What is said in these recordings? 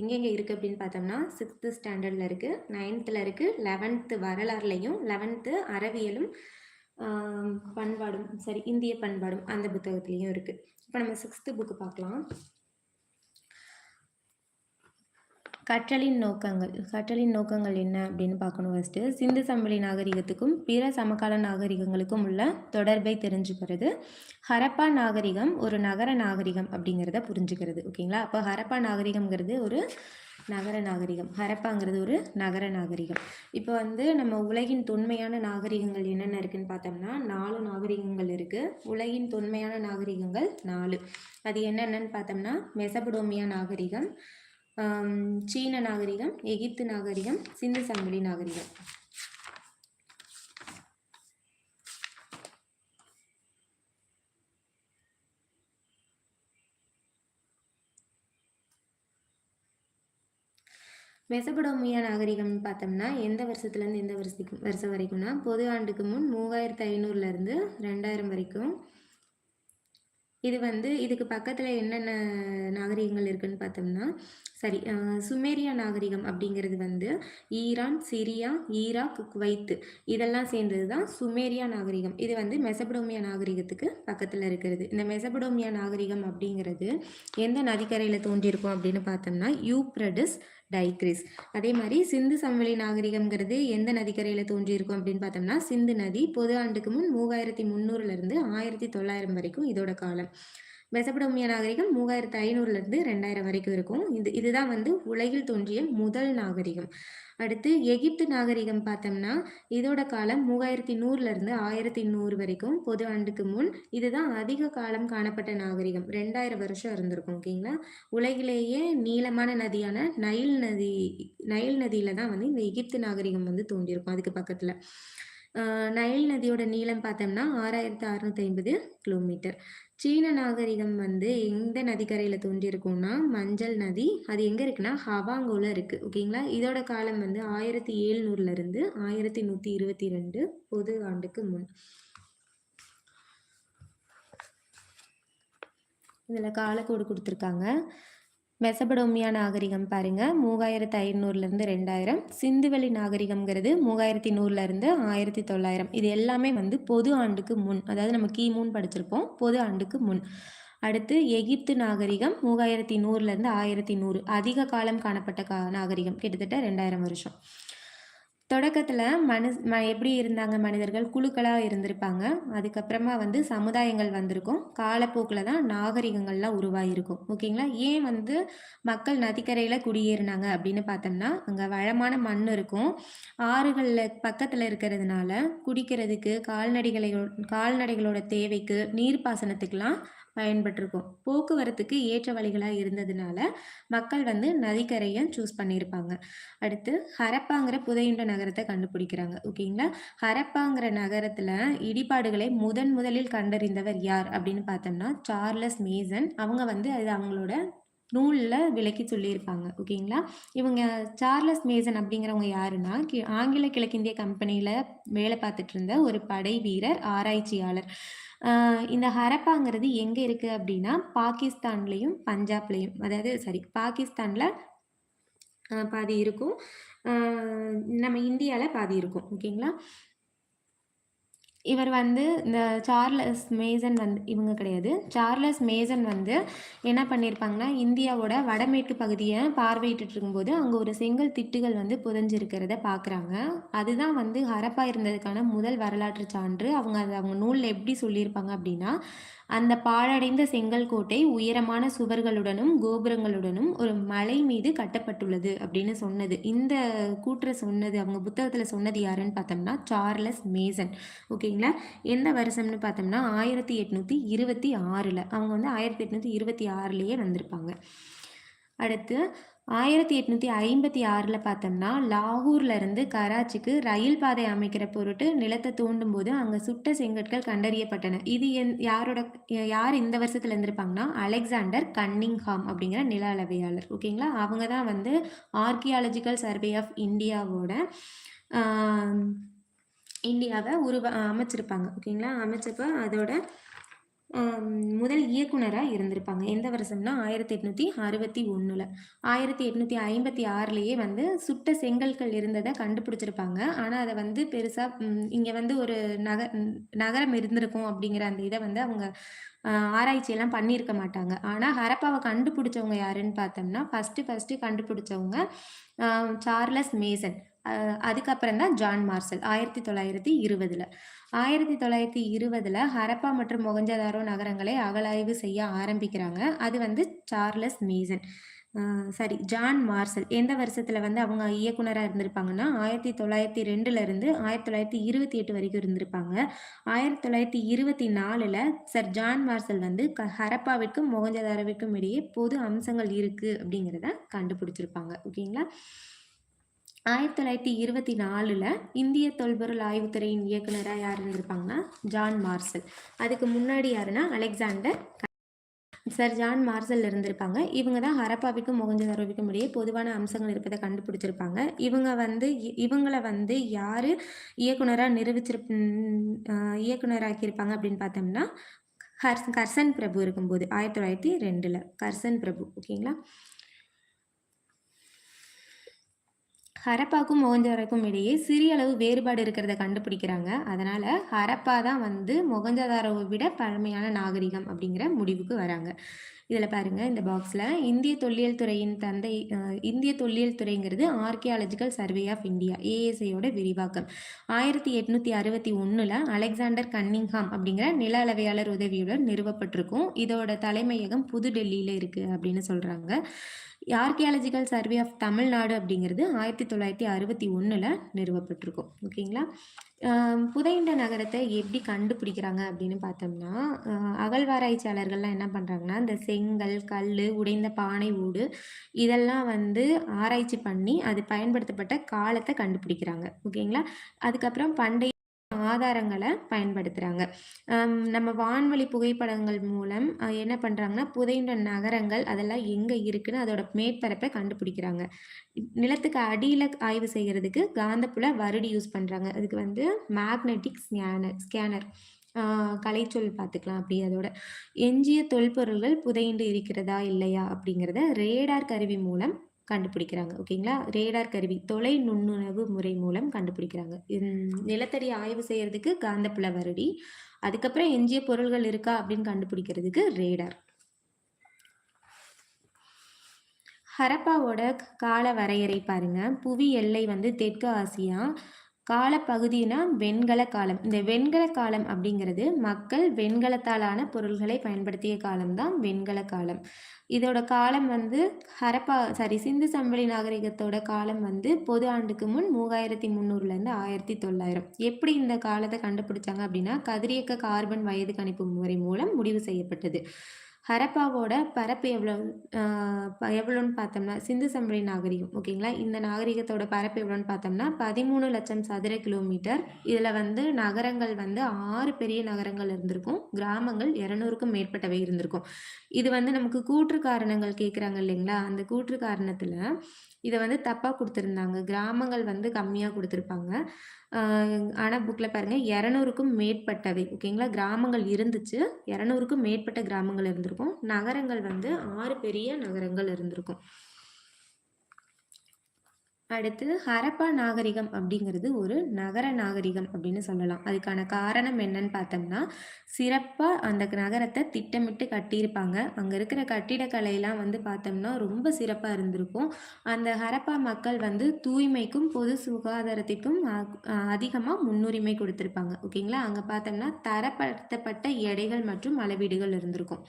எங்கெங்கே இருக்குது அப்படின்னு பார்த்தோம்னா சிக்ஸ்த்து ஸ்டாண்டர்டில் இருக்குது நைன்த்தில் இருக்குது லெவன்த்து வரலாறுலையும் லெவன்த்து அறவியலும் பண்பாடும் சரி இந்திய பண்பாடும் அந்த புத்தகத்துலேயும் இருக்குது இப்போ நம்ம சிக்ஸ்த்து புக்கு பார்க்கலாம். கற்றலின் நோக்கங்கள். கற்றலின் நோக்கங்கள் என்ன அப்படின்னு பார்க்கணும் ஃபஸ்ட்டு சிந்து சமவெளி நாகரிகத்துக்கும் பிற சமகால நாகரிகங்களுக்கும் உள்ள தொடர்பை தெரிஞ்சுக்கிறது. ஹரப்பா நாகரிகம் ஒரு நகர நாகரிகம் அப்படிங்கிறத புரிஞ்சுக்கிறது. ஓகேங்களா அப்போ ஹரப்பா நாகரிகம்ங்கிறது ஒரு நகர நாகரிகம். ஹரப்பாங்கிறது ஒரு நகர நாகரிகம். இப்போ வந்து நம்ம உலகின் தொன்மையான நாகரிகங்கள் என்னென்ன இருக்குன்னு பார்த்தோம்னா நாலு நாகரிகங்கள் இருக்குது உலகின் தொன்மையான நாகரிகங்கள் நாலு. அது என்னென்னன்னு பார்த்தோம்னா மெசபடோமியா நாகரிகம் சீன நாகரிகம் எகிப்து நாகரிகம் சிந்து சங்கிலி நாகரிகம். மெசபடோமியா நாகரிகம்னு பார்த்தோம்னா எந்த வருஷத்துலேருந்து எந்த வருஷத்துக்கு வருஷம் வரைக்கும்னா பொது ஆண்டுக்கு முன் மூவாயிரத்து ஐநூறுலேருந்து ரெண்டாயிரம் வரைக்கும். இது வந்து இதுக்கு பக்கத்தில் என்னென்ன நாகரிகங்கள் இருக்குன்னு பார்த்தோம்னா சரி சுமேரிய சுமேரியா நாகரிகம் அப்படிங்கிறது வந்து ஈரான் சிரியா ஈராக் குவைத்து. இதெல்லாம் சேர்ந்தது தான் சுமேரியா நாகரிகம். இது வந்து மெசபடோமியா நாகரிகத்துக்கு பக்கத்தில் இருக்கிறது. இந்த மெசபடோமியா நாகரிகம் அப்படிங்கிறது எந்த நதிக்கரையில் தோன்றியிருக்கும் அப்படின்னு பார்த்தோம்னா யூப்ரடிஸ் டைக்ரிஸ். அதே மாதிரி சிந்து சமவெளி நாகரிகம்ங்கிறது எந்த நதிக்கரையில் தோன்றியிருக்கும் அப்படின்னு பார்த்தோம்னா சிந்து நதி பொது ஆண்டுக்கு முன் மூவாயிரத்தி முந்நூறுலேருந்து ஆயிரத்தி தொள்ளாயிரம் வரைக்கும் இதோட காலம். மெசபடோமிய நாகரிகம் மூவாயிரத்து ஐநூறுலேருந்து ரெண்டாயிரம் வரைக்கும் இருக்கும். இது இதுதான் வந்து உலகில் தோன்றிய முதல் நாகரிகம். அடுத்து எகிப்து நாகரிகம் பார்த்தோம்னா இதோட காலம் மூவாயிரத்தி நூறுலேருந்து ஆயிரத்தி நூறு வரைக்கும் பொது ஆண்டுக்கு முன் இதுதான் அதிக காலம் காணப்பட்ட நாகரிகம். ரெண்டாயிரம் வருஷம் இருந்திருக்கும் ஓகேங்களா உலகிலேயே நீளமான நதியான நைல் நதி நைல் நதியில தான் வந்து இந்த எகிப்து நாகரிகம் வந்து தோன்றியிருக்கும் அதுக்கு பக்கத்தில். நைல் நதியோட நீளம் பார்த்தோம்னா ஆறாயிரத்து அறுநூத்தி ஐம்பது கிலோமீட்டர். சீன நாகரிகம் வந்து எந்த நதிக்கரையில் தோன்றியிருக்கும்னா மஞ்சள் நதி. அது எங்கே இருக்குன்னா ஹவாங்கோல இருக்குது ஓகேங்களா இதோட காலம் வந்து ஆயிரத்தி எழுநூறுலேருந்து ஆயிரத்தி நூற்றி இருபத்தி ரெண்டு பொது ஆண்டுக்கு முன். இதில் காலக்கோடு கொடுத்துருக்காங்க. மெசபடோமியா நாகரிகம் பாருங்கள் மூவாயிரத்து ஐநூறுலேருந்து ரெண்டாயிரம். சிந்துவெளி நாகரிகம்ங்கிறது மூவாயிரத்தி நூறுலேருந்து ஆயிரத்தி தொள்ளாயிரம். இது எல்லாமே வந்து பொது ஆண்டுக்கு முன். அதாவது நம்ம கிமுன்னு படிச்சிருப்போம். பொது ஆண்டுக்கு முன். அடுத்து எகிப்து நாகரிகம் மூவாயிரத்தி நூறுலேருந்து ஆயிரத்தி நூறு. அதிக காலம் காணப்பட்ட கா நாகரிகம். கிட்டத்தட்ட ரெண்டாயிரம் வருஷம். தொடக்கத்தில் மனு ம எப்படி இருந்தாங்க மனிதர்கள்? குழுக்களாக இருந்திருப்பாங்க. அதுக்கப்புறமா வந்து சமுதாயங்கள் வந்திருக்கும். காலப்போக்கில் தான் நாகரிகங்கள்லாம் உருவாகிருக்கும் ஓகேங்களா? ஏன் வந்து மக்கள் நதிக்கரையில் குடியேறினாங்க அப்படின்னு பார்த்தோம்னா அங்கே வளமான மண் இருக்கும். ஆறுகளில் பக்கத்தில் இருக்கிறதுனால குடிக்கிறதுக்கு கால்நடைகளை கால்நடைகளோட தேவைக்கு நீர்ப்பாசனத்துக்கெலாம் பயன்பட்டிருக்கும். போக்குவரத்துக்கு ஏற்ற வழிகளாக இருந்ததுனால மக்கள் வந்து நதிக்கரையை சூஸ் பண்ணியிருப்பாங்க அடுத்து ஹரப்பாங்கிற புதையுண்ட நகரத்தை கண்டுபிடிக்கிறாங்க. ஓகேங்களா? ஹரப்பாங்கிற நகரத்தில் இடிபாடுகளை முதன் முதலில் கண்டறிந்தவர் யார் அப்படின்னு பார்த்தோம்னா சார்லஸ் மேசன். அவங்க வந்து அது அவங்களோட நூலில் விளக்கி சொல்லியிருப்பாங்க. ஓகேங்களா? இவங்க சார்லஸ் மேசன் அப்படிங்கிறவங்க யாருன்னா கி- ஆங்கில கிழக்கிந்திய கம்பெனியில் வேலை பார்த்துட்டு இருந்த ஒரு படை வீரர் ஆராய்ச்சியாளர். இந்த ஹரப்பாங்கிறது எங்கே இருக்குது அப்படின்னா பாகிஸ்தான்லேயும் பஞ்சாப்லேயும் அதாவது சாரி பாகிஸ்தானில் பாதி இருக்கும். நம்ம இந்தியாவில் பாதி இருக்கும் ஓகேங்களா? இவர் வந்து இந்த சார்லஸ் மேசன் வந்து இவங்க கிடையாது. சார்லஸ் மேசன் வந்து என்ன பண்ணியிருப்பாங்கன்னா இந்தியாவோட வடமேற்கு பகுதியை பார்வையிட்டு இருக்கும்போது அங்கே ஒரு செங்கல் திட்டுகள் வந்து புதைஞ்சிருக்கிறத பார்க்குறாங்க அதுதான் வந்து ஹரப்பா இருந்ததுக்கான முதல் வரலாற்று சான்று. அவங்க அதை அவங்க நூலில் எப்படி சொல்லியிருப்பாங்க அப்படின்னா அந்த பாழடைந்த செங்கல் கோட்டை உயரமான சுவர்களுடனும் கோபுரங்களுடனும் ஒரு மலை மீது கட்டப்பட்டுள்ளது அப்படின்னு சொன்னது. இந்த கூற்றை சொன்னது அவங்க புத்தகத்தில் சொன்னது யாருன்னு பார்த்தோம்னா சார்லஸ் மேசன் ஓகே ஓகேங்களா எந்த வருஷம்னு பார்த்தோம்னா ஆயிரத்தி எட்நூற்றி இருபத்தி ஆறில். அவங்க வந்து ஆயிரத்தி எட்நூற்றி இருபத்தி ஆறுலேயே வந்திருப்பாங்க. அடுத்து ஆயிரத்தி எட்நூற்றி ஐம்பத்தி ஆறில் பார்த்தோம்னா லாகூர்ல இருந்து கராச்சிக்கு ரயில் பாதை அமைக்கிற பொருட்டு நிலத்தை தோண்டும் போது அங்கே சுட்ட செங்கற்கள் கண்டறியப்பட்டன. இது என் யாரோட யார் இந்த வருஷத்தில் இருந்திருப்பாங்கன்னா அலெக்சாண்டர் கன்னிங்ஹாம் அப்படிங்கிற நில அளவையாளர். ஓகேங்களா? அவங்க தான் வந்து ஆர்கியாலஜிக்கல் சர்வே ஆஃப் இந்தியாவோட இந்தியாவை உருவ அமைச்சிருப்பாங்க. ஓகேங்களா? அமைச்சப்ப அதோட முதல் இயக்குனராக இருந்திருப்பாங்க. எந்த வருஷம்னா ஆயிரத்தி எட்நூற்றி அறுபத்தி ஒன்றில் ஆயிரத்தி எட்நூற்றி ஐம்பத்தி ஆறுலேயே வந்து சுட்ட செங்கல்கள் இருந்ததை கண்டுபிடிச்சிருப்பாங்க. ஆனால் அதை வந்து பெருசாக இங்கே வந்து ஒரு நக நகரம் இருந்திருக்கும் அப்படிங்கிற அந்த இதை வந்து அவங்க ஆராய்ச்சியெல்லாம் பண்ணியிருக்க மாட்டாங்க. ஆனால் ஹரப்பாவை கண்டுபிடிச்சவங்க யாருன்னு பார்த்தோம்னா ஃபஸ்ட்டு ஃபஸ்ட்டு கண்டுபிடிச்சவங்க சார்லஸ் மேசன். அதுக்கப்புறம் தான் ஜான் மார்சல் ஆயிரத்தி தொள்ளாயிரத்தி இருபதுல. ஆயிரத்தி தொள்ளாயிரத்தி இருபதுல ஹரப்பா மற்றும் மொகஞ்சதாரோ நகரங்களை அகலாய்வு செய்ய ஆரம்பிக்கிறாங்க. அது வந்து சார்லஸ் மேசன். சாரி சரி ஜான் மார்சல். எந்த வருஷத்துல வந்து அவங்க இயக்குனராக இருந்திருப்பாங்கன்னா ஆயிரத்தி தொள்ளாயிரத்தி ரெண்டுல இருந்து ஆயிரத்தி தொள்ளாயிரத்தி இருபத்தி எட்டு வரைக்கும் இருந்திருப்பாங்க. ஆயிரத்தி தொள்ளாயிரத்தி இருபத்தி நாலுல சர் ஜான் மார்சல் வந்து க ஹரப்பாவிற்கும் மொகஞ்சதாரோவிற்கும் இடையே பொது அம்சங்கள் இருக்கு அப்படிங்கிறத கண்டுபிடிச்சிருப்பாங்க. ஓகேங்களா? ஆயிரத்தி தொள்ளாயிரத்தி இருபத்தி நாலில் இந்திய தொல்பொருள் ஆய்வுத்துறையின் இயக்குனராக யார் இருந்திருப்பாங்கன்னா ஜான் மார்சல். அதுக்கு முன்னாடி யாருன்னா அலெக்சாண்டர் சார் ஜான் மார்சல் இருந்திருப்பாங்க. இவங்க தான் ஹரப்பாவிற்கும் மொகஞ்சதாரோவிற்கும் இடையே பொதுவான அம்சங்கள் இருப்பதை கண்டுபிடிச்சிருப்பாங்க. இவங்க வந்து இ- இவங்கள வந்து யார் இயக்குனராக நிரூபிச்சிருப் ம், இயக்குனராக்கியிருப்பாங்க அப்படின்னு பார்த்தோம்னா ஹர்ஸ் கர்சன் பிரபு இருக்கும்போது ஆயிரத்தி தொள்ளாயிரத்தி ரெண்டில். கர்சன் பிரபு ஓகேங்களா? ஹரப்பாக்கும் மொகஞ்சதாரோக்கும் இடையே சிறிய அளவு வேறுபாடு இருக்கிறத கண்டுபிடிக்கிறாங்க. அதனால ஹரப்பா தான் வந்து மொகஞ்சதாரோவை விட பழமையான நாகரிகம் அப்படிங்கிற முடிவுக்கு வராங்க. இதில் பாருங்க இந்த பாக்ஸில் இந்திய தொல்லியல் துறையின் தந்தை இந்திய தொல்லியல் துறைங்கிறது ஆர்கியாலஜிக்கல் சர்வே ஆஃப் இந்தியா ஏஎஸ்ஐயோட விரிவாக்கம். ஆயிரத்தி எட்நூற்றி அறுபத்தி ஒன்றில் அலெக்சாண்டர் கன்னிங்ஹாம் அப்படிங்கிற நில அளவையாளர் உதவியுடன் நிறுவப்பட்டிருக்கும். இதோட தலைமையகம் புதுடெல்லியில் இருக்குது அப்படின்னு சொல்கிறாங்க ஆர்கியாலஜிக்கல் சர்வே ஆஃப் தமிழ்நாடு அப்படிங்கிறது ஆயிரத்தி தொள்ளாயிரத்தி அறுபத்தி ஒன்றில் நிறுவப்பட்டிருக்கும். ஓகேங்களா ஆம், நகரத்தை எப்படி கண்டுபிடிக்கிறாங்க அப்படின்னு பார்த்தோம்னா அகழ்வாராய்ச்சியாளர்கள்லாம் என்ன பண்ணுறாங்கன்னா இந்த செங்கல் கல் உடைந்த பானை ஊடு இதெல்லாம் வந்து ஆராய்ச்சி பண்ணி அது பயன்படுத்தப்பட்ட காலத்தை கண்டுபிடிக்கிறாங்க. ஓகேங்களா அதுக்கப்புறம் பண்டைய ஆதாரங்களை பயன்படுத்துகிறாங்க நம்ம வான்வழி புகைப்படங்கள் மூலம் என்ன பண்ணுறாங்கன்னா புதையுண்ட நகரங்கள் அதெல்லாம் எங்கே இருக்குன்னு அதோட மேற்பரப்பை கண்டுபிடிக்கிறாங்க. நிலத்துக்கு அடியில் ஆய்வு செய்கிறதுக்கு காந்தப்புல வருடி யூஸ் பண்ணுறாங்க அதுக்கு வந்து மேக்னெட்டிக் ஸ்கேனர். ஸ்கேனர் கலைச்சொல் பார்த்துக்கலாம் அப்படி அதோட. எஞ்சிய தொல்பொருள்கள் புதையுண்டு இருக்கிறதா இல்லையா அப்படிங்கிறத ரேடார் கருவி மூலம் கண்டுபிடிக்கிறாங்க ஓகேங்களா? ரேடார் கருவி தொலை நுண்ணுணர்வு முறை மூலம் கண்டுபிடிக்கிறாங்க. உம், நிலத்தடி ஆய்வு செய்யறதுக்கு காந்தப்புல வருடி அதுக்கப்புறம் எஞ்சிய பொருள்கள் இருக்கா அப்படின்னு கண்டுபிடிக்கிறதுக்கு ரேடார். ஹரப்பாவோட கால வரையறை பாருங்க. புவி எல்லை வந்து தெற்கு ஆசியா காலப்பகுதினா வெண்கல காலம். இந்த வெண்கல காலம் அப்படிங்கிறது மக்கள் வெண்கலத்தாலான பொருள்களை பயன்படுத்திய காலம்தான் வெண்கல காலம். இதோட காலம் வந்து ஹரப்பா சாரி சிந்து சம்பளி நாகரிகத்தோட காலம் வந்து பொது ஆண்டுக்கு முன் மூவாயிரத்தி முந்நூறுலேருந்து ஆயிரத்தி தொள்ளாயிரம். எப்படி இந்த காலத்தை கண்டுபிடிச்சாங்க அப்படின்னா கதிரியக்க கார்பன் வயது கணிப்பு முறை மூலம் முடிவு செய்யப்பட்டது. ஹரப்பாவோட பரப்பு எவ்வளோ எவ்வளோன்னு பார்த்தோம்னா சிந்து சம்பளி நாகரிகம் ஓகேங்களா? இந்த நாகரிகத்தோட பரப்பு எவ்வளோன்னு பார்த்தோம்னா பதிமூணு லட்சம் சதுர கிலோமீட்டர். இதில் வந்து நகரங்கள் வந்து ஆறு பெரிய நகரங்கள் இருந்திருக்கும். கிராமங்கள் இரநூறுக்கும் மேற்பட்டவை இருந்திருக்கும். இது வந்து நமக்கு கூற்று காரணங்கள் கேட்குறாங்க இல்லைங்களா? அந்த கூற்று காரணத்தில் இதை வந்து தப்பாக கொடுத்துருந்தாங்க. கிராமங்கள் வந்து கம்மியாக கொடுத்துருப்பாங்க. ஆனால் புக்கில் பாருங்கள் இரநூறுக்கும் மேற்பட்டவை ஓகேங்களா? கிராமங்கள் இருந்துச்சு. இரநூறுக்கும் மேற்பட்ட கிராமங்கள் இருந்திருக்கும். நகரங்கள் வந்து ஆறு பெரிய நகரங்கள் இருந்திருக்கும். அடுத்து ஹரப்பா நாகரிகம் அப்படிங்கிறது ஒரு நகர நாகரிகம் அப்படின்னு சொல்லலாம். அதுக்கான காரணம் என்னன்னு பார்த்தோம்னா சிறப்பாக அந்த நகரத்தை திட்டமிட்டு கட்டியிருப்பாங்க. அங்கே இருக்கிற கட்டிடக்கலையெல்லாம் வந்து பார்த்தோம்னா ரொம்ப சிறப்பாக இருந்திருக்கும். அந்த ஹரப்பா மக்கள் வந்து தூய்மைக்கும் பொது சுகாதாரத்திற்கும் அதிகமாக முன்னுரிமை கொடுத்துருப்பாங்க. ஓகேங்களா? அங்கே பார்த்தோம்னா தரப்படுத்தப்பட்ட எடைகள் மற்றும் அளவீடுகள் இருந்திருக்கும்.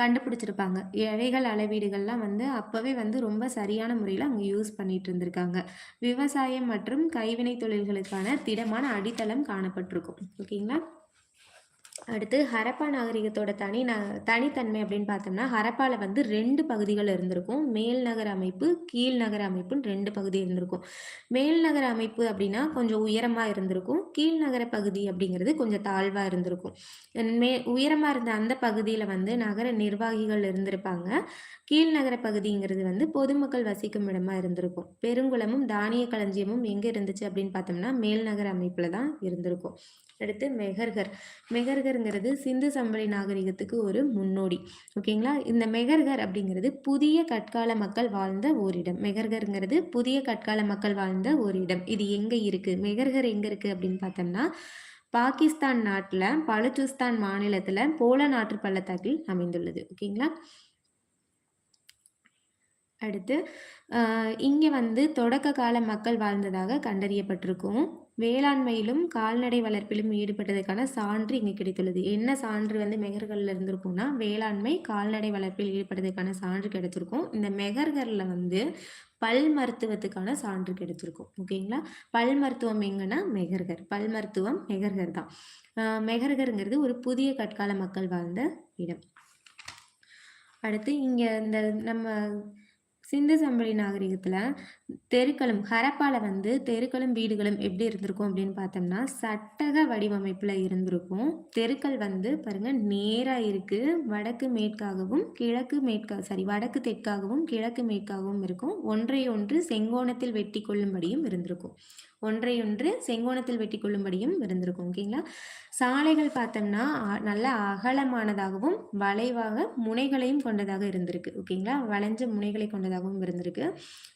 கண்டுபிடிச்சிருப்பாங்க. இழைகள் அளவீடுகள்லாம் வந்து அப்போவே வந்து ரொம்ப சரியான முறையில் அவங்க யூஸ் பண்ணிட்டு இருந்திருக்காங்க. விவசாயம் மற்றும் கைவினை தொழில்களுக்கான திடமான அடித்தளம் காணப்பட்டிருக்கும். ஓகேங்களா? அடுத்து ஹரப்பா நாகரிகத்தோட தனி ந தனித்தன்மை அப்படின்னு பார்த்தோம்னா ஹரப்பால வந்து ரெண்டு பகுதிகள் இருந்திருக்கும். மேல் நகர அமைப்பு கீழ் நகர அமைப்புன்னு ரெண்டு பகுதி இருந்திருக்கும். மேல் நகர அமைப்பு அப்படின்னா கொஞ்சம் உயரமாக இருந்திருக்கும். கீழ் நகர பகுதி அப்படிங்கிறது கொஞ்சம் தாழ்வாக இருந்திருக்கும். மே உயரமாக இருந்த அந்த பகுதியில் வந்து நகர நிர்வாகிகள் இருந்திருப்பாங்க. கீழ் நகர பகுதிங்கிறது வந்து பொதுமக்கள் வசிக்கும் இடமா இருந்திருக்கும். பெருங்குளமும் தானிய களஞ்சியமும் எங்கே இருந்துச்சு அப்படின்னு பார்த்தோம்னா மேல் நகர அமைப்பில் தான் இருந்திருக்கும். அடுத்து மெகர்கர். மெகர்கருங்கிறது சிந்து சம்பளி நாகரிகத்துக்கு ஒரு முன்னோடி. ஓகேங்களா? இந்த மெகர்கர் அப்படிங்கிறது புதிய கற்கால மக்கள் வாழ்ந்த ஓரிடம். மெகர்கருங்கிறது புதிய கற்கால மக்கள் வாழ்ந்த ஓரிடம். இது எங்கே இருக்குது மெகர்கர் எங்கே இருக்குது அப்படின்னு பார்த்தோம்னா பாகிஸ்தான் நாட்டில் பலுச்சிஸ்தான் மாநிலத்தில் போல நாட்டு பள்ளத்தாக்கில் அமைந்துள்ளது. ஓகேங்களா? அடுத்து இங்கே வந்து தொடக்க கால மக்கள் வாழ்ந்ததாக கண்டறியப்பட்டிருக்கும். வேளாண்மையிலும் கால்நடை வளர்ப்பிலும் ஈடுபட்டதுக்கான சான்று இங்கே கிடைத்துள்ளது. என்ன சான்று வந்து மெகர்களில் இருந்திருக்கும்னா வேளாண்மை கால்நடை வளர்ப்பில் ஈடுபட்டதுக்கான சான்று கிடைச்சிருக்கும் இந்த மெகர்களில் வந்து பல் மருத்துவத்துக்கான சான்று கிடைச்சிருக்கும் ஓகேங்களா? பல் மருத்துவம் எங்கன்னா மெகர்கர் பல் மருத்துவம் மெகர்கர் தான். மெகர்கருங்கிறது ஒரு புதிய கற்கால மக்கள் வாழ்ந்த இடம். அடுத்து இங்கே இந்த நம்ம சிந்து சம்பளி நாகரிகத்தில் தெருக்களும் ஹரப்பாவில் வந்து தெருக்களும் வீடுகளும் எப்படி இருந்திருக்கும் அப்படின்னு பார்த்தோம்னா சட்டக வடிவமைப்பில் இருந்திருக்கும். தெருக்கள் வந்து பாருங்க நேராக இருக்கு. வடக்கு மேற்காகவும் கிழக்கு மேற்கா சாரி வடக்கு தெற்காகவும் கிழக்கு மேற்காகவும் இருக்கும். ஒன்றை ஒன்று செங்கோணத்தில் வெட்டி கொள்ளும்படியும் இருந்திருக்கும். ஒன்றையொன்று செங்கோணத்தில் வெட்டி கொள்ளும்படியும் இருந்திருக்கும் ஓகேங்களா? சாலைகள் பார்த்தோம்னா நல்ல அகலமானதாகவும் வளைவாக முனைகளையும் கொண்டதாக இருந்திருக்கு ஓகேங்களா? வளைஞ்ச முனைகளை கொண்டதாகவும் இருந்திருக்கு.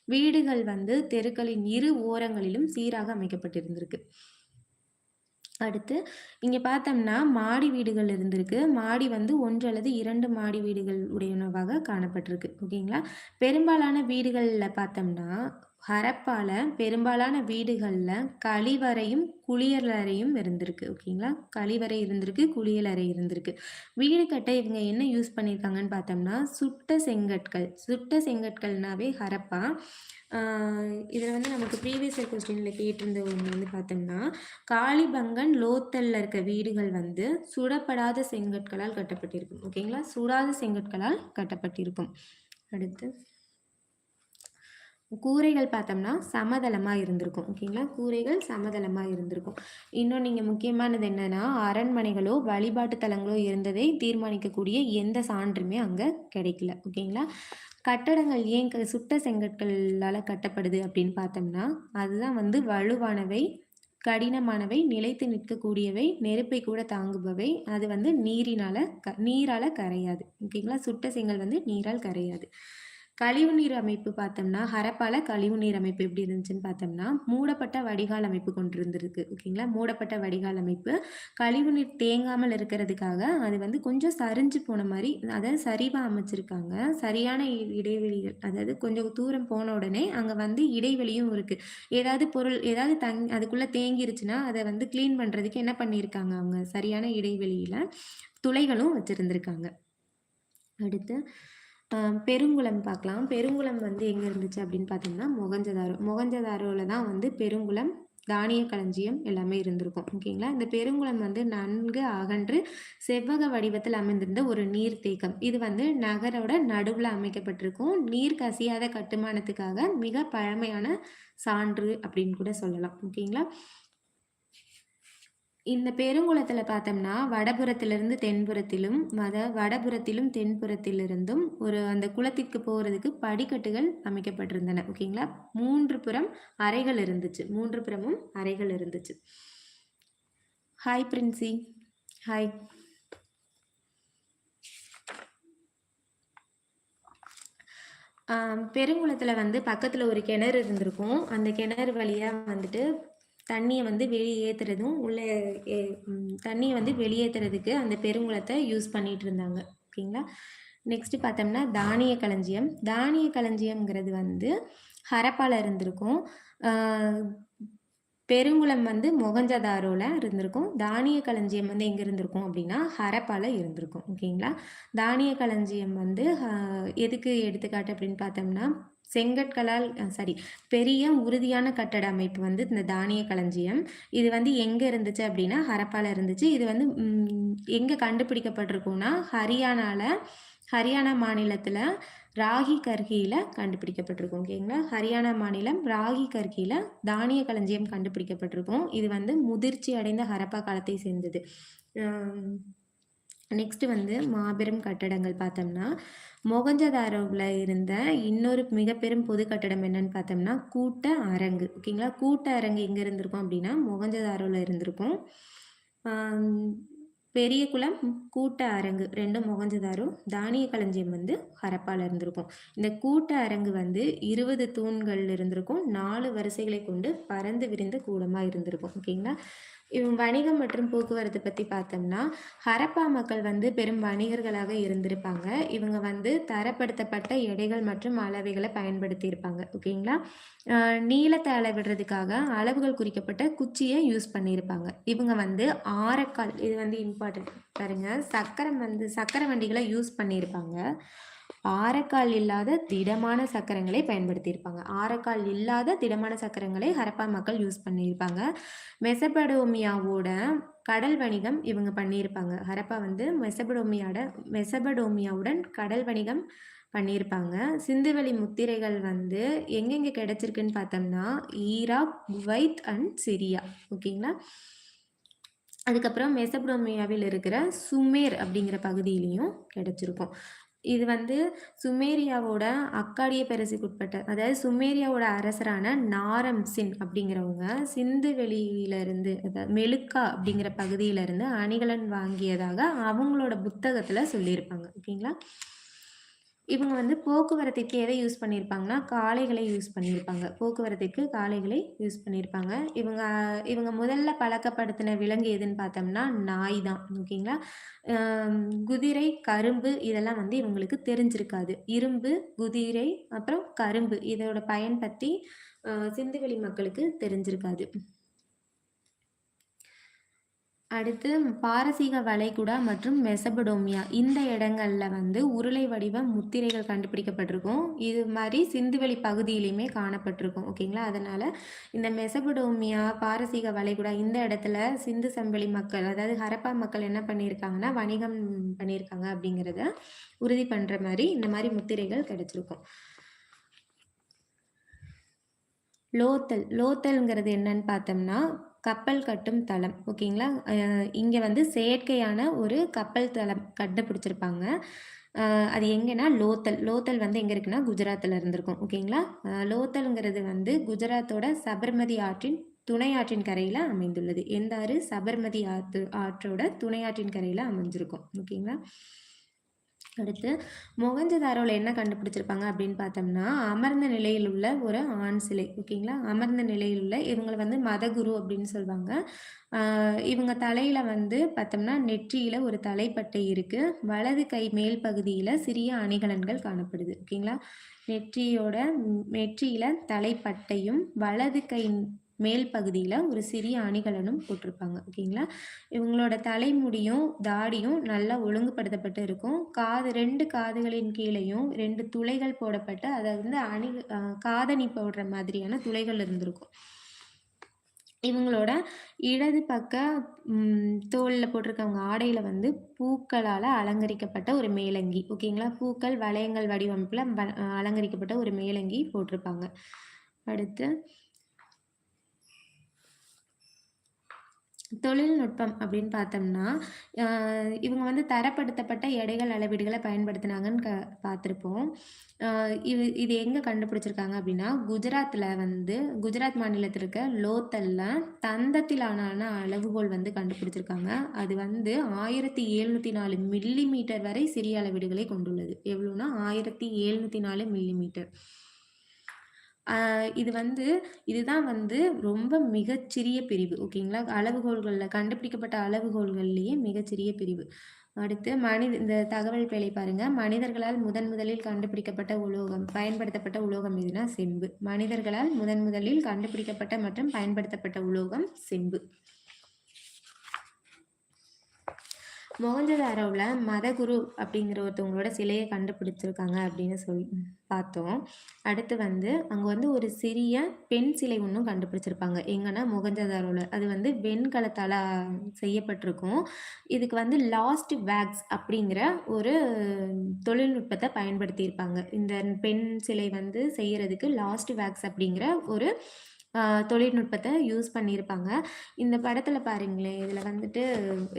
வீடுகள் வந்து தெருக்களின் இரு ஓரங்களிலும் சீராக அமைக்கப்பட்டிருந்திருக்கு. அடுத்து இங்கே பார்த்தோம்னா மாடி வீடுகள் இருந்திருக்கு. மாடி வந்து ஒன்று அல்லது இரண்டு மாடி வீடுகள் உடையனவாக காணப்பட்டிருக்கு. ஓகேங்களா? பெரும்பாலான வீடுகளில் பார்த்தோம்னா ஹரப்பால பெரும்பாலான வீடுகளில் கழிவறையும் குளியலறையும் இருந்திருக்கு ஓகேங்களா? கழிவறை இருந்திருக்கு குளியலறை இருந்திருக்கு. வீடு கட்ட இவங்க என்ன யூஸ் பண்ணியிருக்காங்கன்னு பார்த்தோம்னா சுட்ட செங்கற்கள். சுட்ட செங்கற்கள்னாவே ஹரப்பா. இதில் வந்து நமக்கு ப்ரீவியஸ் கொஸ்டினில் கேட்டிருந்த ஒன்று வந்து பார்த்தோம்னா காளிபங்கன் லோத்தலில் இருக்க வீடுகள் வந்து சுடப்படாத செங்கற்களால் கட்டப்பட்டிருக்கும் ஓகேங்களா? சுடாத செங்கற்களால் கட்டப்பட்டிருக்கும். அடுத்து. கூரைகள் பார்த்தோம்னா சமதளமாக இருந்திருக்கும். ஓகேங்களா? கூரைகள் சமதளமாக இருந்திருக்கும். இன்னும் நீங்கள் முக்கியமானது என்னென்னா அரண்மனைகளோ வழிபாட்டு தலங்களோ இருந்ததை தீர்மானிக்கக்கூடிய எந்த சான்றுமே அங்கே கிடைக்கல. ஓகேங்களா? கட்டடங்கள் ஏன் க சுட்ட செங்கற்களால் கட்டப்படுது அப்படின்னு பார்த்தோம்னா அதுதான் வந்து வலுவானவை கடினமானவை நிலைத்து நிற்கக்கூடியவை நெருப்பை கூட தாங்குபவை அது வந்து நீரினால் க நீரால் கரையாது. ஓகேங்களா? சுட்ட செங்கல் வந்து நீரால் கரையாது. கழிவுநீர் அமைப்பு பார்த்தோம்னா ஹரப்பால கழிவுநீர் அமைப்பு எப்படி இருந்துச்சுன்னு பார்த்தோம்னா மூடப்பட்ட வடிகால் அமைப்பு கொண்டிருந்திருக்கு ஓகேங்களா? மூடப்பட்ட வடிகால் அமைப்பு. கழிவுநீர் தேங்காமல் இருக்கிறதுக்காக அது வந்து கொஞ்சம் சரிஞ்சு போன மாதிரி அதாவது சரிவாக அமைச்சிருக்காங்க. சரியான இடைவெளிகள் அதாவது கொஞ்சம் தூரம் போன உடனே அங்கே வந்து இடைவெளியும் இருக்குது ஏதாவது பொருள் ஏதாவது தங் அதுக்குள்ளே தேங்கிருச்சுன்னா அதை வந்து க்ளீன் பண்ணுறதுக்கு என்ன பண்ணியிருக்காங்க அவங்க? சரியான இடைவெளியில் துளைகளும் வச்சுருந்துருக்காங்க. அடுத்து பெருங்குளம் பார்க்கலாம். பெருங்குளம் வந்து எங்கே இருந்துச்சு அப்படின்னு பார்த்தோம்னா மொகஞ்சதாரோ மொகஞ்சதாரோவில் தான் வந்து பெருங்குளம் தானிய களஞ்சியம் எல்லாமே இருந்திருக்கும். ஓகேங்களா இந்த பெருங்குளம் வந்து நன்கு அகன்று செவ்வக வடிவத்தில் அமைந்திருந்த ஒரு நீர்த்தேக்கம் இது வந்து நகரோட நடுவில் அமைக்கப்பட்டிருக்கும். நீர் கசியாத கட்டுமானத்துக்காக மிக பழமையான சான்று அப்படின்னு கூட சொல்லலாம். ஓகேங்களா இந்த பெருங்குளத்தில் பார்த்தோம்னா வடபுறத்திலிருந்து தென்புறத்திலும் மத வடபுறத்திலும் தென்புறத்திலிருந்தும் ஒரு அந்த குளத்திற்கு போகிறதுக்கு படிக்கட்டுகள் அமைக்கப்பட்டிருந்தன ஓகேங்களா? மூன்று புறம் அறைகள் இருந்துச்சு. மூன்று புறமும் அறைகள் இருந்துச்சு. ஹாய் பிரின்சி ஹாய் பெருங்குளத்தில் வந்து பக்கத்தில் ஒரு கிணறு இருந்திருக்கும். அந்த கிணறு வழியாக வந்துட்டு தண்ணியை வந்து வெளியேற்றுறதும் உள்ளே தண்ணியை வந்து வெளியேற்றுறதுக்கு அந்த பெருங்குளத்தை யூஸ் பண்ணிகிட்டு இருந்தாங்க. ஓகேங்களா? நெக்ஸ்ட்டு பார்த்தோம்னா தானிய களஞ்சியம். தானிய களஞ்சியம்ங்கிறது வந்து ஹரப்பால இருந்திருக்கும். பெருங்குளம் வந்து மொகஞ்சதாரோவில் இருந்திருக்கும். தானிய களஞ்சியம் வந்து எங்கே இருந்திருக்கும் அப்படின்னா ஹரப்பால இருந்திருக்கும். ஓகேங்களா? தானிய களஞ்சியம் வந்து எதுக்கு எடுத்துக்காட்டு அப்படின்னு பார்த்தோம்னா செங்கற்களால் சாரி பெரிய உறுதியான கட்டட அமைப்பு வந்து இந்த தானிய களஞ்சியம். இது வந்து எங்கே இருந்துச்சு அப்படின்னா ஹரப்பால இருந்துச்சு. இது வந்து எங்கே கண்டுபிடிக்கப்பட்டிருக்கும்னா ஹரியானாவில் ஹரியானா மாநிலத்தில் ராகி கர்கியில் கண்டுபிடிக்கப்பட்டிருக்கும் ஓகேங்களா? ஹரியானா மாநிலம் ராகி கர்கியில் தானிய களஞ்சியம் கண்டுபிடிக்கப்பட்டிருக்கும். இது வந்து முதிர்ச்சி அடைந்த ஹரப்பா காலத்தை சேர்ந்தது. நெக்ஸ்ட் வந்து மாபெரும் கட்டடங்கள் பார்த்தோம்னா மொகஞ்சதாரோவில் இருந்த இன்னொரு மிக பெரும் பொது கட்டடம் என்னன்னு பார்த்தோம்னா கூட்ட அரங்கு. ஓகேங்களா கூட்ட அரங்கு எங்கே இருந்திருக்கும் அப்படின்னா மொகஞ்சதாரோவில் இருந்திருக்கும். பெரிய குளம் கூட்ட அரங்கு ரெண்டும் மொகஞ்சதாரோ தானிய களஞ்சியம் வந்து ஹரப்பால இருந்திருக்கும். இந்த கூட்ட அரங்கு வந்து இருபது தூண்கள் இருந்திருக்கும் நாலு வரிசைகளை கொண்டு பறந்து விரிந்த கூலமாக இருந்திருக்கும். ஓகேங்களா வணிகம் மற்றும் போக்குவரத்து பற்றி பார்த்தோம்னா ஹரப்பா மக்கள் வந்து பெரும் வணிகர்களாக இருந்திருப்பாங்க. இவங்க வந்து தரப்படுத்தப்பட்ட எடைகள் மற்றும் அளவைகளை பயன்படுத்தி இருப்பாங்க ஓகேங்களா நீளத்தை அளவிடுறதுக்காக அளவுகள் குறிக்கப்பட்ட குச்சியை யூஸ் பண்ணியிருப்பாங்க. இவங்க வந்து ஆரக்கால் இது வந்து இம்பார்ட்டன்ட் பாருங்க. சக்கரம் வந்து சக்கர வண்டிகளை யூஸ் பண்ணியிருப்பாங்க. ஆரக்கால் இல்லாத திடமான சக்கரங்களை பயன்படுத்தியிருப்பாங்க. ஆரக்கால் இல்லாத திடமான சக்கரங்களை ஹரப்பா மக்கள் யூஸ் பண்ணியிருப்பாங்க. மெசபடோமியாவோட கடல் வணிகம் இவங்க பண்ணியிருப்பாங்க. ஹரப்பா வந்து மெசபடோமியாட மெசபடோமியாவுடன் கடல் வணிகம் பண்ணியிருப்பாங்க. சிந்துவெளி முத்திரைகள் வந்து எங்கெங்கே கிடைச்சிருக்குன்னு பார்த்தோம்னா ஈராக் குவைத் அண்ட் சிரியா. ஓகேங்களா? அதுக்கப்புறம் மெசபடோமியாவில் இருக்கிற சுமேர் அப்படிங்கிற பகுதியிலையும் கிடைச்சிருக்கும். இது வந்து சுமேரியாவோட அக்காடிய பெருசுக்குட்பட்ட அதாவது சுமேரியாவோட அரசரான நாரம்சின் அப்படிங்கிறவங்க சிந்து வெளியிலிருந்து அதாவது மெலுக்கா அப்படிங்கிற பகுதியிலிருந்து அணிகலன் வாங்கியதாக அவங்களோட புத்தகத்தில் சொல்லியிருப்பாங்க. ஓகேங்களா? இவங்க வந்து போக்குவரத்துக்கு எதை யூஸ் பண்ணியிருப்பாங்கன்னா காளைகளை யூஸ் பண்ணியிருப்பாங்க போக்குவரத்துக்கு காளைகளை யூஸ் பண்ணியிருப்பாங்க இவங்க இவங்க முதல்ல பழக்கப்படுத்தின விலங்கு எதுன்னு பார்த்தோம்னா நாய் தான். ஓகேங்களா குதிரை கரும்பு இதெல்லாம் வந்து இவங்களுக்கு தெரிஞ்சிருக்காது. இரும்பு குதிரை அப்புறம் கரும்பு இதோட பயன் பற்றி சிந்துவெளி மக்களுக்கு தெரிஞ்சிருக்காது. அடுத்து பாரசீக வளைகுடா மற்றும் மெசபடோமியா இந்த இடங்களில் வந்து உருளை வடிவ முத்திரைகள் கண்டுபிடிக்கப்பட்டிருக்கும். இது மாதிரி சிந்துவெளி பகுதியிலையுமே காணப்பட்டிருக்கும். ஓகேங்களா? அதனால் இந்த மெசபடோமியா பாரசீக வளைகுடா இந்த இடத்துல சிந்து சம்பளி மக்கள் அதாவது ஹரப்பா மக்கள் என்ன பண்ணியிருக்காங்கன்னா வணிகம் பண்ணியிருக்காங்க அப்படிங்கிறத உறுதி பண்ணுற மாதிரி இந்த மாதிரி முத்திரைகள் கிடைச்சிருக்கும். லோத்தல். லோத்தல்ங்கிறது என்னன்னு பார்த்தோம்னா கப்பல் கட்டும் தளம் ஓகேங்களா இங்கே வந்து செயற்கையான ஒரு கப்பல் தளம் கண்டுபிடிச்சிருப்பாங்க. அது எங்கன்னா லோத்தல். லோத்தல் வந்து எங்கே இருக்குன்னா குஜராத்தில் இருந்திருக்கும் ஓகேங்களா லோத்தல்ங்கிறது வந்து குஜராத்தோட சபர்மதி ஆற்றின் துணை ஆற்றின் கரையில் அமைந்துள்ளது. எந்த ஆறு? சபர்மதி ஆற்று ஆற்றோட துணை ஆற்றின் கரையில் அமைஞ்சிருக்கும் ஓகேங்களா அடுத்து மொகஞ்சதாரோவில் என்ன கண்டுபிடிச்சிருப்பாங்க அப்படின்னு பார்த்தோம்னா அமர்ந்த நிலையில் உள்ள ஒரு ஆண் சிலை ஓகேங்களா? அமர்ந்த நிலையில் உள்ள இவங்களை வந்து மதகுரு அப்படின்னு சொல்லுவாங்க. இவங்க தலையில் வந்து பார்த்தோம்னா நெற்றியில் ஒரு தலைப்பட்டை இருக்குது வலது கை மேல் பகுதியில் சிறிய அணிகலன்கள் காணப்படுது ஓகேங்களா? நெற்றியோட நெற்றியில் தலைப்பட்டையும் வலது கை மேல் பகுதியில் ஒரு சிறிய அணிகலனும் போட்டிருப்பாங்க ஓகேங்களா? இவங்களோட தலைமுடியும் தாடியும் நல்லா ஒழுங்குபடுத்தப்பட்டு இருக்கும். காது ரெண்டு காதுகளின் கீழேயும் ரெண்டு துளைகள் போடப்பட்டு அதை வந்து அணி அஹ் காதணி போடுற மாதிரியான துளைகள் இருந்திருக்கும். இவங்களோட இடது பக்க ம், தோல்ல போட்டிருக்கவங்க ஆடையில வந்து பூக்களால் அலங்கரிக்கப்பட்ட ஒரு மேலங்கி ஓகேங்களா? பூக்கள் வளையங்கள் வடிவமைப்பில் அலங்கரிக்கப்பட்ட ஒரு மேலங்கி போட்டிருப்பாங்க. அடுத்து தொழில்நுட்பம் அப்படின்னு பார்த்தோம்னா இவங்க வந்து தரப்படுத்தப்பட்ட எடைகள் அளவீடுகளை பயன்படுத்தினாங்கன்னு க பார்த்துருப்போம். இது இது எங்கே கண்டுபிடிச்சிருக்காங்க அப்படின்னா குஜராத்தில் வந்து குஜராத் மாநிலத்தில் இருக்க லோத்தல்ல தந்தத்திலான அளவுகோல் வந்து கண்டுபிடிச்சிருக்காங்க. அது வந்து ஆயிரத்தி எழுநூற்றி நாலு மில்லி மீட்டர் வரை சிறிய அளவீடுகளை கொண்டுள்ளது. எவ்வளோன்னா ஆயிரத்தி எழுநூற்றி நாலு மில்லி மீட்டர் இது வந்து இதுதான் வந்து ரொம்ப மிகச்சிறிய பிரிவு ஓகேங்களா? அளவுகோல்களில் கண்டுபிடிக்கப்பட்ட அளவுகோல்கள்லேயே மிகச்சிறிய பிரிவு. அடுத்து மனித இந்த தகவல் பிழை பாருங்க. மனிதர்களால் முதன் முதலில் கண்டுபிடிக்கப்பட்ட உலோகம் பயன்படுத்தப்பட்ட உலோகம் எதுனா செம்பு. மனிதர்களால் முதன் முதலில் கண்டுபிடிக்கப்பட்ட மற்றும் பயன்படுத்தப்பட்ட உலோகம் செம்பு. மொகஞ்சதாரோவில் மதகுரு அப்படிங்கிற ஒருத்தவங்களோட சிலையை கண்டுபிடிச்சிருக்காங்க அப்படின்னு சொல் பார்த்தோம். அடுத்து வந்து அங்கே வந்து ஒரு சிறிய பெண் சிலை ஒன்றும் கண்டுபிடிச்சிருப்பாங்க. எங்கன்னா மொகஞ்சதாரோவில். அது வந்து வெண்கலத்தால் செய்யப்பட்டிருக்கும். இதுக்கு வந்து லாஸ்ட் வேக்ஸ் அப்படிங்கிற ஒரு தொழில்நுட்பத்தை பயன்படுத்தியிருப்பாங்க. இந்த பெண் சிலை வந்து செய்கிறதுக்கு லாஸ்ட் வேக்ஸ் அப்படிங்கிற ஒரு தொழில்நுட்பத்தை யூஸ் பண்ணியிருப்பாங்க. இந்த படத்தில் பாருங்களேன் இதில் வந்துட்டு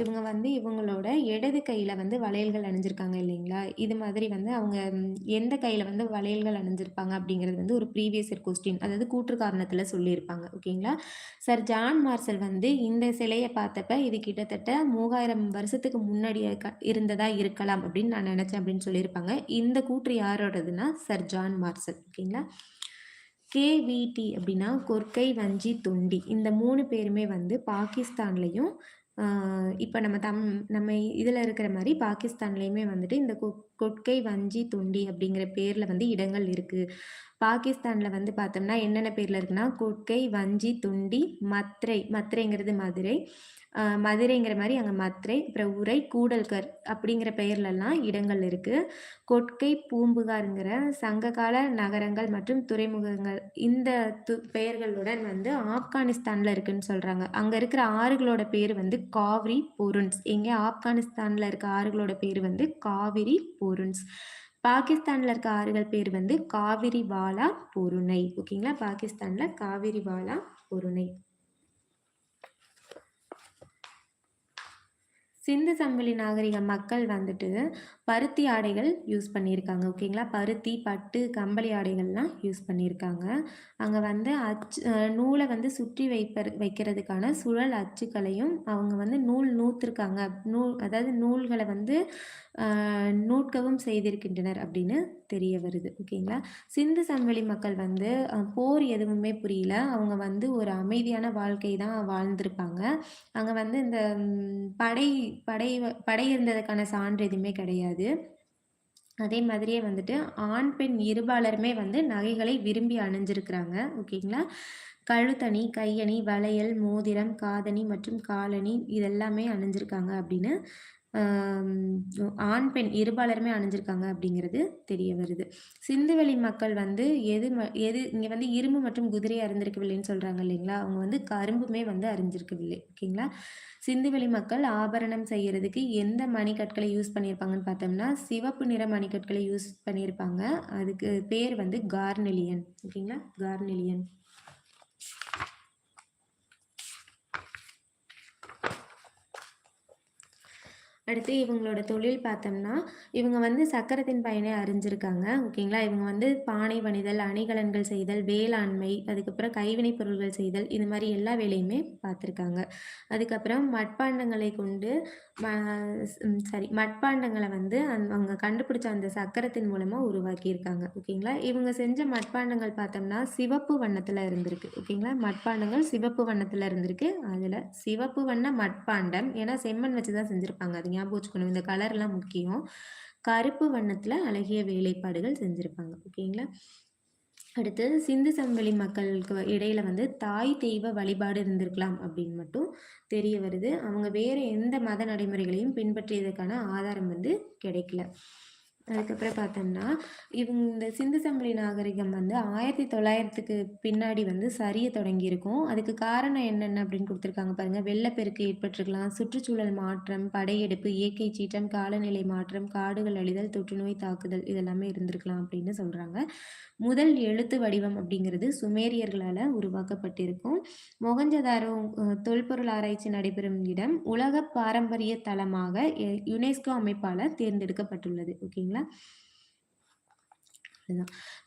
இவங்க வந்து இவங்களோட இடது கையில் வந்து வளையல்கள் அணிஞ்சிருக்காங்க இல்லைங்களா? இது மாதிரி வந்து அவங்க எந்த கையில் வந்து வளையல்கள் அணிஞ்சிருப்பாங்க அப்படிங்கிறது வந்து ஒரு ப்ரீவியஸ் இயர் கொஸ்டின் அதாவது கூற்று காரணத்தில் சொல்லியிருப்பாங்க. ஓகேங்களா? சார் ஜான் மார்சல் வந்து இந்த சிலையை பார்த்தப்ப இது கிட்டத்தட்ட மூவாயிரம் வருஷத்துக்கு முன்னாடி இருந்ததா இருக்கலாம் அப்படின்னு நான் நினச்சேன் அப்படின்னு சொல்லியிருப்பாங்க. இந்த கூற்று யாரோடதுன்னா சர் ஜான் மார்சல் ஓகேங்களா? கேவிடி அப்படின்னா கொற்கை வஞ்சி தொண்டி. இந்த மூணு பேருமே வந்து பாகிஸ்தான்லேயும் இப்போ நம்ம தம் நம்ம இதில் இருக்கிற மாதிரி பாகிஸ்தான்லேயுமே வந்துட்டு இந்த கொ கொட்கை வஞ்சி தொண்டி அப்படிங்கிற பேரில் வந்து இடங்கள் இருக்குது பாகிஸ்தானில் வந்து பார்த்தோம்னா என்னென்ன பேரில் இருக்குன்னா கொட்கை வஞ்சி துண்டி மத்ரை. மத்ரைங்கிறது மதுரை. மதுரைங்கிற மாதிரி அங்கே மத்ரை அப்புறம் உரை கூடல்கர் அப்படிங்கிற பெயர்லலாம் இடங்கள் இருக்குது கொட்கை பூம்புகாருங்கிற சங்ககால நகரங்கள் மற்றும் துறைமுகங்கள் இந்த து பெயர்களுடன் வந்து ஆப்கானிஸ்தானில் இருக்குன்னு சொல்கிறாங்க அங்கே இருக்கிற ஆறுகளோட பேர் வந்து காவிரி பொருன்ஸ். எங்கே? ஆப்கானிஸ்தானில் இருக்க ஆறுகளோட பேர் வந்து காவிரி பொருன்ஸ். பாகிஸ்தானில் இருக்க ஆறுகள் பேர் வந்து காவிரி வாலா பொருணை. ஓகேங்களா பாகிஸ்தானில் காவிரி வாலா பொருணை. சிந்து சம்பளி நாகரிக மக்கள் வந்துட்டு பருத்தி ஆடைகள் யூஸ் பண்ணியிருக்காங்க ஓகேங்களா? பருத்தி பட்டு கம்பளி ஆடைகள்லாம் யூஸ் பண்ணியிருக்காங்க. அங்கே வந்து அச்சு நூலை வந்து சுற்றி வைப்ப வைக்கிறதுக்கான சுழல் அச்சுக்களையும் அவங்க வந்து நூல் நூற்றுருக்காங்க நூல் அதாவது நூல்களை வந்து நூட்கவும் செய்திருக்கின்றனர் அப்படின்னு தெரிய வருது ஓகேங்களா? சிந்து சன்வெளி மக்கள் வந்து போர் எதுவுமே புரியல. அவங்க வந்து ஒரு அமைதியான வாழ்க்கை தான் வாழ்ந்திருப்பாங்க. அங்கே வந்து இந்த படை படை படை இருந்ததுக்கான சான்று எதுவுமே கிடையாது. அதே மாதிரியே வந்துட்டு ஆண் பெண் இருபாலருமே வந்து நகைகளை விரும்பி அணிஞ்சிருக்கிறாங்க. ஓகேங்களா? கழுத்தணி கையணி வளையல் மோதிரம் காதணி மற்றும் காலணி இதெல்லாமே அணிஞ்சிருக்காங்க அப்படின்னு ஆண் பெண் இருபாலருமே அணிஞ்சிருக்காங்க அப்படிங்கிறது தெரிய வருது. சிந்துவெளி மக்கள் வந்து எது எது இங்கே வந்து இரும்பு மற்றும் குதிரை அறிந்திருக்கவில்லைன்னு சொல்கிறாங்க இல்லைங்களா? அவங்க வந்து கரும்புமே வந்து அறிஞ்சிருக்கவில்லை ஓகேங்களா? சிந்துவெளி மக்கள் ஆபரணம் செய்கிறதுக்கு எந்த மணிக்கற்களை யூஸ் பண்ணியிருப்பாங்கன்னு பார்த்தோம்னா சிவப்பு நிற மணிக்கற்களை யூஸ் பண்ணியிருப்பாங்க. அதுக்கு பேர் வந்து கார்னெலியன் ஓகேங்களா? கார்னெலியன். அடுத்து இவங்களோட தொழில் பார்த்தோம்னா இவங்க வந்து சக்கரத்தின் பயனை அறிஞ்சிருக்காங்க ஓகேங்களா? இவங்க வந்து பானை பணிதல் அணிகலன்கள் செய்தல் வேளாண்மை அதுக்கப்புறம் கைவினைப் பொருள்கள் செய்தல் இது மாதிரி எல்லா வேலையுமே பார்த்துருக்காங்க. அதுக்கப்புறம் மட்பாண்டங்களை கொண்டு சாரி. மட்பாண்டங்களை வந்து அந் அவங்க கண்டுபிடிச்ச அந்த சக்கரத்தின் மூலமாக உருவாக்கியிருக்காங்க. ஓகேங்களா? இவங்க செஞ்ச மட்பாண்டங்கள் பார்த்தோம்னா சிவப்பு வண்ணத்தில் இருந்திருக்கு. ஓகேங்களா? மட்பாண்டங்கள் சிவப்பு வண்ணத்தில் இருந்திருக்கு. அதில் சிவப்பு வண்ண மட்பாண்டம். ஏன்னா செம்மண் வச்சு தான் செஞ்சுருப்பாங்க. அது ஞாபகம் வச்சுக்கணும். இந்த கலர்லாம் முக்கியம். கருப்பு வண்ணத்தில் அழகிய வேலைப்பாடுகள் செஞ்சுருப்பாங்க. ஓகேங்களா? அடுத்து சிந்து சமவெளி மக்களுக்கு இடையில வந்து தாய் தெய்வ வழிபாடு இருந்திருக்கலாம் அப்படின்னு மட்டும் தெரிய வருது. அவங்க வேற எந்த மத நடைமுறைகளையும் பின்பற்றியதுக்கான ஆதாரம் வந்து கிடைக்கல. அதுக்கப்புறம் பார்த்தோம்னா இவங்க இந்த சிந்து சம்பளி நாகரிகம் வந்து ஆயிரத்தி தொள்ளாயிரத்துக்கு பின்னாடி வந்து சரிய தொடங்கியிருக்கும் அதுக்கு காரணம் என்னென்ன அப்படின்னு கொடுத்துருக்காங்க பாருங்கள் வெள்ளப்பெருக்கு ஏற்பட்டிருக்கலாம். சுற்றுச்சூழல் மாற்றம் படையெடுப்பு இயற்கை சீற்றம் காலநிலை மாற்றம் காடுகள் அழிதல் தொற்றுநோய் தாக்குதல் இதெல்லாமே இருந்திருக்கலாம் அப்படின்னு சொல்கிறாங்க முதல் எழுத்து வடிவம் அப்படிங்கிறது சுமேரியர்களால் உருவாக்கப்பட்டிருக்கும். மொகஞ்சதாரோ தொல்பொருள் ஆராய்ச்சி நடைபெறும் இடம் உலக பாரம்பரிய தளமாக யுனெஸ்கோ அமைப்பால் தேர்ந்தெடுக்கப்பட்டுள்ளது. ஓகேங்களா?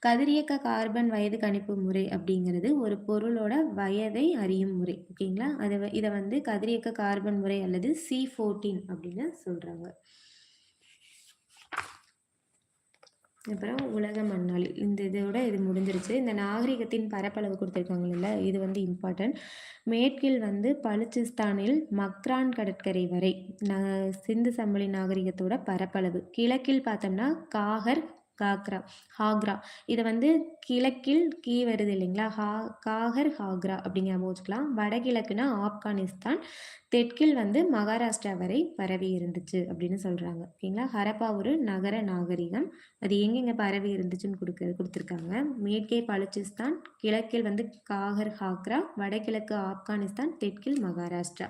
கதிரியக்க கார்பன் வயது கணிப்பு முறை அப்படிங்கிறது ஒரு பொருளோட வயதை அறியும் முறை. ஓகேங்களா? அதை இதை வந்து கதிரியக்க கார்பன் முறை அல்லது சி ஃபோர்டீன் அப்படின்னு சொல்கிறாங்க அப்புறம் உலக மண்ணாளி. இந்த இதோட இது முடிஞ்சிருச்சு. இந்த நாகரிகத்தின் பரப்பளவு கொடுத்துருக்காங்கல்ல இது வந்து இம்பார்ட்டன்ட் மேற்கில் வந்து பலுச்சிஸ்தானில் மக்ரான் கடற்கரை வரை ந சிந்து சமவெளி நாகரிகத்தோட பரப்பளவு. கிழக்கில் பார்த்தோம்னா காகர் காக்ரா ஹாக்ரா. இதை வந்து கிழக்கில் கீ வருது இல்லைங்களா? ஹா காகர் ஹாக்ரா அப்படிங்கிற போச்சுக்கலாம் வடகிழக்குனா ஆப்கானிஸ்தான் தெற்கில் வந்து மகாராஷ்டிரா வரை பரவி இருந்துச்சு அப்படின்னு சொல்கிறாங்க ஓகேங்களா? ஹரப்பா ஒரு நகர நாகரிகம். அது எங்கெங்கே பரவி இருந்துச்சுன்னு கொடுக்க கொடுத்துருக்காங்க. மேற்கே பலுச்சிஸ்தான் கிழக்கில் வந்து காகர் ஹாக்ரா வடகிழக்கு ஆப்கானிஸ்தான் தெற்கில் மகாராஷ்டிரா.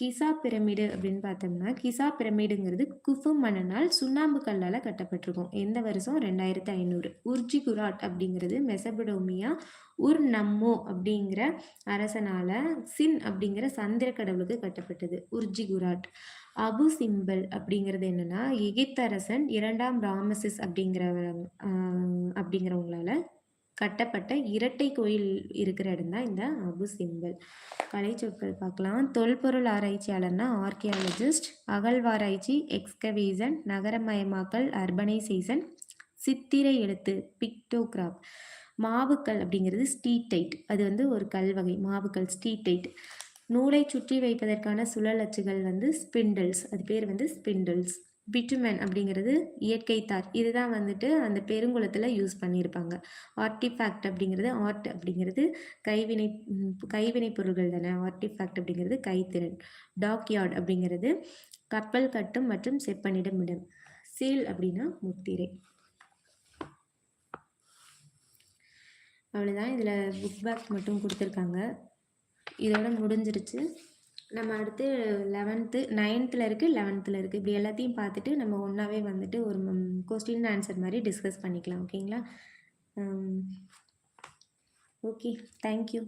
கிசா பிரமிடு அப்படின்னு பார்த்தோம்னா கிசா பிரமிடுங்கிறது குஃபு மணனால் சுண்ணாம்பு கல்லால் கட்டப்பட்டிருக்கும். எந்த வருஷம்? ரெண்டாயிரத்து ஐநூறு. உர்ஜி குராட் அப்படிங்கிறது மெசபடோமியா உர் நம்மோ அப்படிங்கிற அரசனால சின் அப்படிங்கிற சந்திர கடவுளுக்கு கட்டப்பட்டது. உர்ஜி குராட். அபு சிம்பல் அப்படிங்கிறது என்னன்னா எகிப்தரசன் இரண்டாம் ராமசிஸ் அப்படிங்கிற அப்படிங்கிறவங்களால கட்டப்பட்ட இரட்டை கோயில் இருக்கிற இடம் தான் இந்த அபு சிம்பிள் கலை சொற்கள் பார்க்கலாம். தொல்பொருள் ஆராய்ச்சியாளர்னா ஆர்கியாலஜிஸ்ட் அகழ்வாராய்ச்சி எக்ஸ்கவேசன் நகரமயமாக்கல் அர்பனைசேஷன் சித்திரை எழுத்து பிக்டோகிராப். மாவுக்கல் அப்படிங்கிறது ஸ்டீடைட் அது வந்து ஒரு கல் வகை மாவுக்கல் ஸ்டீடைட் நூலை சுற்றி வைப்பதற்கான சுழல் அச்சுகள் வந்து ஸ்பிண்டில்ஸ். அது பேர் வந்து ஸ்பிண்டில்ஸ். பிட்டுமென் அப்படிங்கிறது இயற்கை தார். இதுதான் வந்துட்டு அந்த பெருங்குளத்தில் யூஸ் பண்ணியிருப்பாங்க ஆர்டிஃபேக்ட் அப்படிங்கிறது ஆர்ட் அப்படிங்கிறது கைவினை கைவினை பொருள்கள் தானே. ஆர்டிஃபேக்ட் அப்படிங்கிறது கைத்திறன். டாக்யார்ட் அப்படிங்கிறது கப்பல் கட்டும் மற்றும் செப்பனிடும் இடம். சீல் அப்படின்னா முத்திரை. அவ்வளோதான் இதில் புக் பேக் மட்டும் கொடுத்துருக்காங்க. இதோட முடிஞ்சிருச்சு. நம்ம அடுத்து லெவன்த்து நைன்த்தில் இருக்குது லெவன்த்தில் இருக்குது இப்படி எல்லாத்தையும் பார்த்துட்டு நம்ம ஒன்றாவே வந்துட்டு ஒரு கொஸ்டின் ஆன்சர் மாதிரி டிஸ்கஸ் பண்ணிக்கலாம் ஓகேங்களா ஓகே தேங்க்யூ